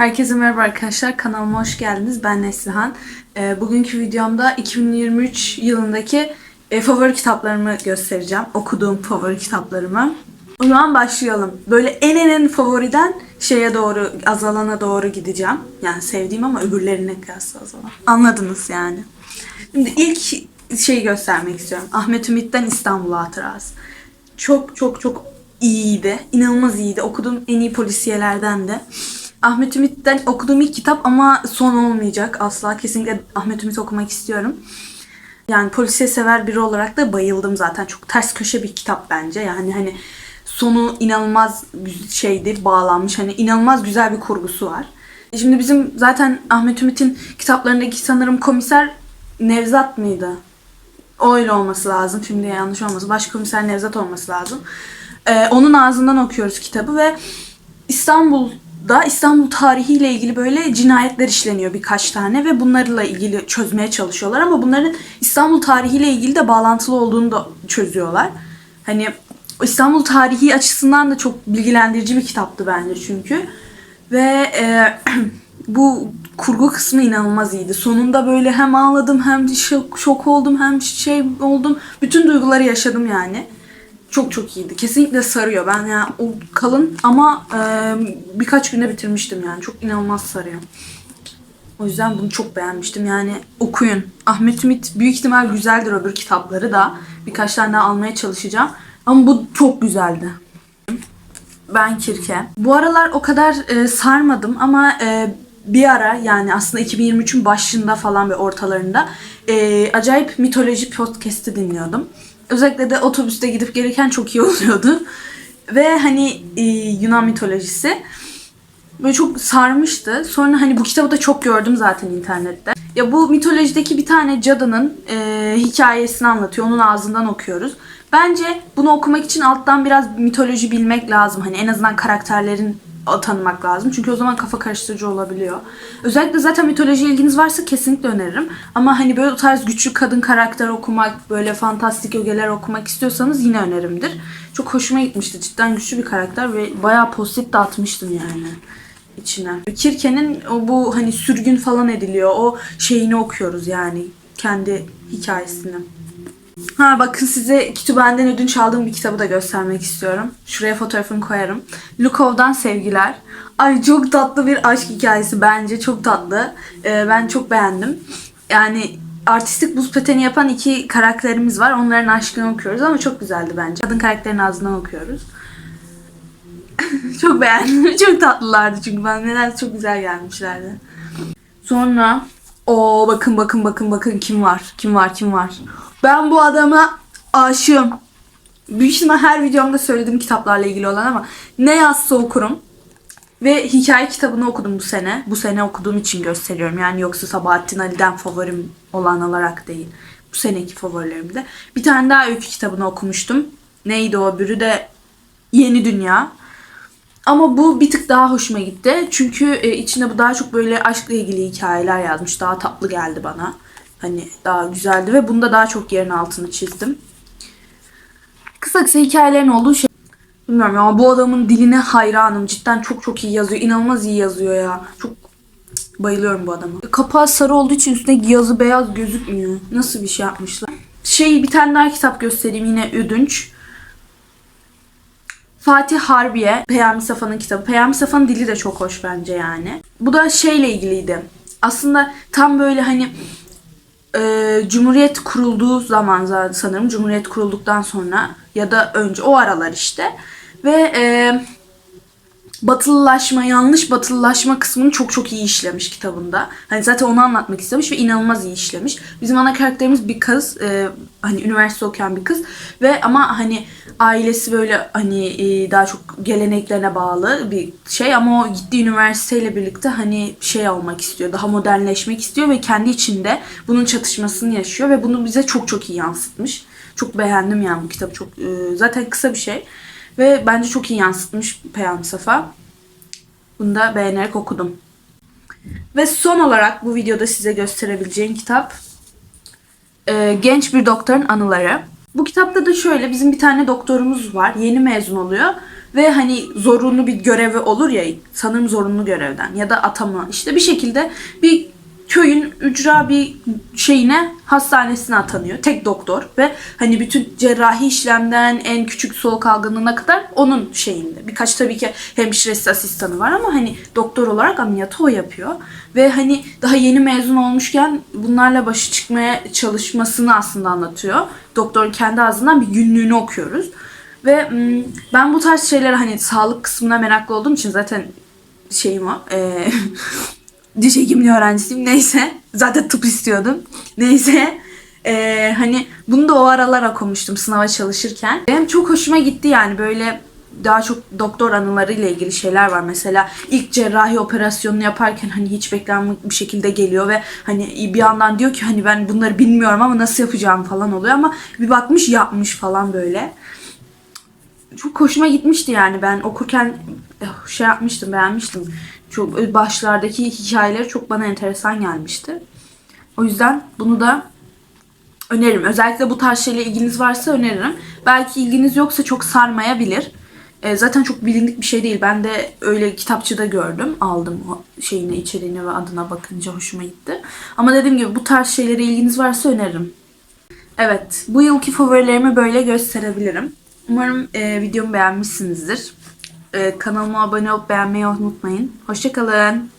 Herkese merhaba arkadaşlar. Kanalıma hoş geldiniz. Ben Neslihan. Ee, bugünkü videomda 2023 yılındaki e, favori kitaplarımı göstereceğim. Okuduğum favori kitaplarımı. O zaman başlayalım. Böyle en en en favoriden şeye doğru, azalana doğru gideceğim. Yani sevdiğim ama öbürlerine kıyasla azalan. Anladınız yani. Şimdi ilk şeyi göstermek istiyorum. Ahmet Ümit'ten İstanbul Hatırası. Çok çok çok iyiydi. İnanılmaz iyiydi. Okuduğum en iyi polisiyelerden de. Ahmet Ümit'ten okuduğum ilk kitap ama son olmayacak. Asla kesinlikle Ahmet Ümit okumak istiyorum. Yani polisiye sever biri olarak da bayıldım zaten. Çok ters köşe bir kitap bence. Yani hani sonu inanılmaz gü- şeydi, bağlanmış. Hani inanılmaz güzel bir kurgusu var. Şimdi bizim zaten Ahmet Ümit'in kitaplarındaki sanırım komiser Nevzat mıydı? O öyle olması lazım. Şimdi yanlış olmasın. Başkomiser Nevzat olması lazım. Ee, onun ağzından okuyoruz kitabı ve İstanbul'da İstanbul tarihiyle ilgili böyle cinayetler işleniyor birkaç tane ve bunlarla ilgili çözmeye çalışıyorlar ama bunların İstanbul tarihiyle ilgili de bağlantılı olduğunu da çözüyorlar. Hani İstanbul tarihi açısından da çok bilgilendirici bir kitaptı bence çünkü. Ve e, bu kurgu kısmı inanılmaz iyiydi. Sonunda böyle hem ağladım hem şok, şok oldum hem şey oldum. Bütün duyguları yaşadım yani. Çok çok iyiydi. Kesinlikle sarıyor. Ben yani o kalın ama e, birkaç günde bitirmiştim yani. Çok inanılmaz sarıyor. O yüzden bunu çok beğenmiştim. Yani okuyun. Ahmet Ümit büyük ihtimal güzeldir öbür kitapları da. Birkaç tane daha almaya çalışacağım. Ama bu çok güzeldi. Ben Kirke. Bu aralar o kadar e, sarmadım ama e, bir ara yani aslında 2023'ün başında falan ve ortalarında e, acayip mitoloji podcast'i dinliyordum. Özellikle de otobüste gidip gelirken çok iyi oluyordu. Ve hani e, Yunan mitolojisi böyle çok sarmıştı. Sonra hani bu kitabı da çok gördüm zaten internette. Ya bu mitolojideki bir tane cadının e, hikayesini anlatıyor. Onun ağzından okuyoruz. Bence bunu okumak için alttan biraz mitoloji bilmek lazım. Hani en azından karakterlerin tanımak lazım. Çünkü o zaman kafa karıştırıcı olabiliyor. Özellikle zaten mitolojiye ilginiz varsa kesinlikle öneririm. Ama hani böyle o tarz güçlü kadın karakter okumak, böyle fantastik ögeler okumak istiyorsanız yine önerimdir. Çok hoşuma gitmişti. Cidden güçlü bir karakter ve bayağı pozitif dağıtmıştım yani içine. Kirke'nin o bu hani sürgün falan ediliyor. O şeyini okuyoruz yani. Kendi hikayesini. Ha bakın size kütüphaneden ödünç aldığım bir kitabı da göstermek istiyorum. Şuraya fotoğrafını koyarım. Lukov'dan sevgiler. Ay çok tatlı bir aşk hikayesi bence çok tatlı. Ee, ben çok beğendim. Yani artistik buz pateni yapan iki karakterimiz var. Onların aşkını okuyoruz ama çok güzeldi bence. Kadın karakterin ağzından okuyoruz. çok beğendim. Çok tatlılardı çünkü ben nedense çok güzel gelmişlerdi. Sonra o bakın bakın bakın bakın kim var? Kim var? Kim var? Ben bu adama aşığım. Büyük ihtimal her videomda söylediğim kitaplarla ilgili olan ama ne yazsa okurum. Ve hikaye kitabını okudum bu sene. Bu sene okuduğum için gösteriyorum. Yani yoksa Sabahattin Ali'den favorim olan olarak değil. Bu seneki favorilerimde. Bir tane daha öykü kitabını okumuştum. Neydi o? Biri de Yeni Dünya. Ama bu bir tık daha hoşuma gitti. Çünkü e, içinde bu daha çok böyle aşkla ilgili hikayeler yazmış. Daha tatlı geldi bana. Hani daha güzeldi ve bunda daha çok yerin altını çizdim. Kısa kısa hikayelerin olduğu şey. Bilmiyorum ya bu adamın diline hayranım. Cidden çok çok iyi yazıyor. İnanılmaz iyi yazıyor ya. Çok bayılıyorum bu adama. Kapağı sarı olduğu için üstündeki yazı beyaz gözükmüyor. Nasıl bir şey yapmışlar? Şey bir tane daha kitap göstereyim yine ödünç. Fatih Harbiye, Peyami Safa'nın kitabı. Peyami Safa'nın dili de çok hoş bence yani. Bu da şeyle ilgiliydi. Aslında tam böyle hani e, Cumhuriyet kurulduğu zaman sanırım Cumhuriyet kurulduktan sonra ya da önce o aralar işte ve e, batılılaşma, yanlış batılılaşma kısmını çok çok iyi işlemiş kitabında. Hani zaten onu anlatmak istemiş ve inanılmaz iyi işlemiş. Bizim ana karakterimiz bir kız, e, hani üniversite okuyan bir kız ve ama hani ailesi böyle hani e, daha çok geleneklerine bağlı bir şey ama o gittiği üniversiteyle birlikte hani şey olmak istiyor, daha modernleşmek istiyor ve kendi içinde bunun çatışmasını yaşıyor ve bunu bize çok çok iyi yansıtmış. Çok beğendim yani bu kitabı çok e, zaten kısa bir şey ve bence çok iyi yansıtmış Peyami Safa. Bunu da beğenerek okudum. Ve son olarak bu videoda size gösterebileceğim kitap e, Genç Bir Doktorun Anıları. Bu kitapta da şöyle bizim bir tane doktorumuz var. Yeni mezun oluyor. ve hani zorunlu bir görevi olur ya sanırım zorunlu görevden ya da atama işte bir şekilde bir köyün ücra bir şeyine hastanesine atanıyor. Tek doktor ve hani bütün cerrahi işlemden en küçük soğuk algınlığına kadar onun şeyinde. Birkaç tabii ki hemşiresi asistanı var ama hani doktor olarak ameliyatı o yapıyor. Ve hani daha yeni mezun olmuşken bunlarla başa çıkmaya çalışmasını aslında anlatıyor. Doktorun kendi ağzından bir günlüğünü okuyoruz. Ve ben bu tarz şeylere hani sağlık kısmına meraklı olduğum için zaten şeyim o. eee, diş hekimliği öğrencisiyim. Neyse. Zaten tıp istiyordum. Neyse. Eee, hani bunu da o aralar okumuştum sınava çalışırken. Benim çok hoşuma gitti yani böyle daha çok doktor anılarıyla ilgili şeyler var. Mesela ilk cerrahi operasyonunu yaparken hani hiç beklenmedik bir şekilde geliyor ve hani bir yandan diyor ki hani ben bunları bilmiyorum ama nasıl yapacağım falan oluyor ama bir bakmış yapmış falan böyle çok hoşuma gitmişti yani ben okurken şey yapmıştım beğenmiştim. Çok başlardaki hikayeleri çok bana enteresan gelmişti. O yüzden bunu da öneririm. Özellikle bu tarz şeyle ilginiz varsa öneririm. Belki ilginiz yoksa çok sarmayabilir. E, zaten çok bilindik bir şey değil. Ben de öyle kitapçıda gördüm. Aldım o şeyini, içeriğine ve adına bakınca hoşuma gitti. Ama dediğim gibi bu tarz şeylere ilginiz varsa öneririm. Evet, bu yılki favorilerimi böyle gösterebilirim. Umarım e, videomu beğenmişsinizdir. E, kanalıma abone olup beğenmeyi unutmayın. Hoşçakalın.